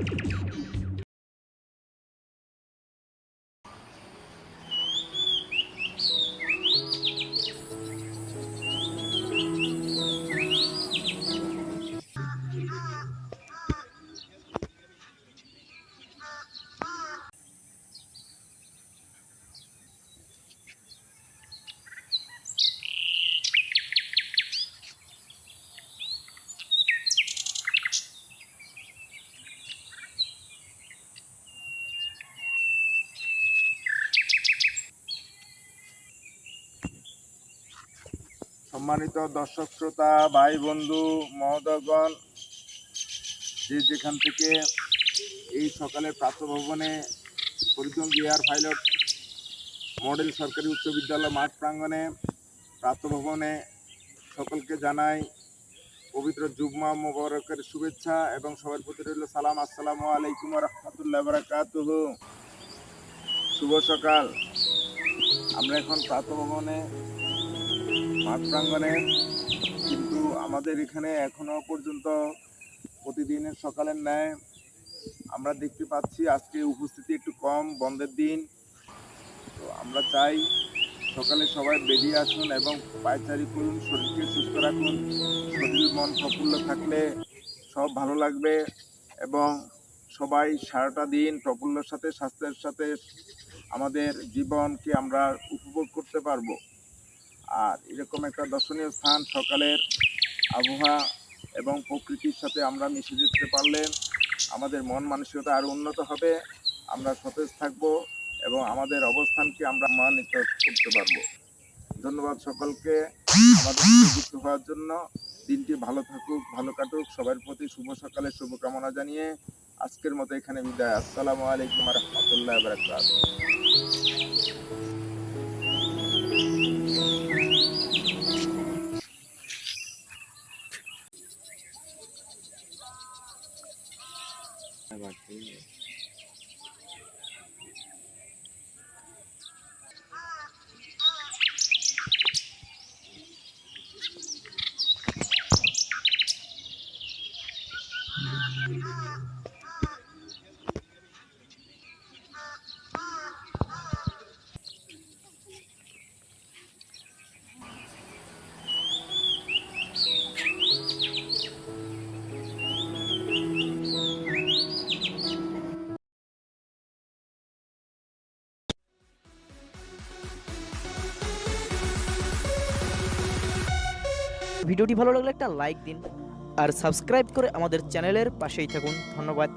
you সম্মানিত দর্শক শ্রোতা, ভাই বন্ধু, মহোদয়গণ, যে যেখান থেকে এই সকালে প্রাতভবনে ফরিদগঞ্জ এয়ার পাইলট মডেল সরকারি উচ্চ বিদ্যালয় মাঠ প্রাঙ্গণে প্রাতভবনে সকলকে জানাই পবিত্র জুম্মা মোবারকের শুভেচ্ছা এবং সবার প্রতি রইল সালাম। আসসালামু আলাইকুম রহমতুল্লাহ বারাকাতুহ। শুভ সকাল। আমরা এখন প্রাতভবনে মাঠ প্রাঙ্গণে। কিন্তু আমাদের এখানে এখনও পর্যন্ত প্রতিদিনের সকালের ন্যায় আমরা দেখতে পাচ্ছি আজকে উপস্থিতি একটু কম, বন্ধের দিন। তো আমরা চাই সকালে সবাই বেরিয়ে আসুন এবং পায়চারি করুন, শরীরকে সুস্থ রাখুন, শরীর মন প্রফুল্ল থাকলে সব ভালো লাগবে এবং সবাই সারাটা দিন প্রফুল্লর সাথে, স্বাস্থ্যের সাথে আমাদের জীবনকে আমরা উপভোগ করতে পারব। আর এরকম একটা দর্শনীয় স্থান সকালের আবহাওয়া এবং প্রকৃতির সাথে আমরা মিশে যেতে পারলে আমাদের মন মানসিকতা আরও উন্নত হবে। আমরা সতেজ থাকব এবং আমাদের অবস্থানকে আমরা মানিত করতে পারব। ধন্যবাদ সকলকে আমাদের যুক্ত হওয়ার জন্য। দিনটি ভালো থাকুক, ভালো কাটুক। সবার প্রতি শুভ সকালে শুভকামনা জানিয়ে আজকের মতো এখানে বিদায়। আসসালামু আলাইকুম রহমতুল্লাহ বারকাত Essa. ভিডিওটি ভালো লাগলে একটা লাইক দিন। আর সাবস্ক্রাইব করে আমাদের চ্যানেলের পাশেই থাকুন। ধন্যবাদ।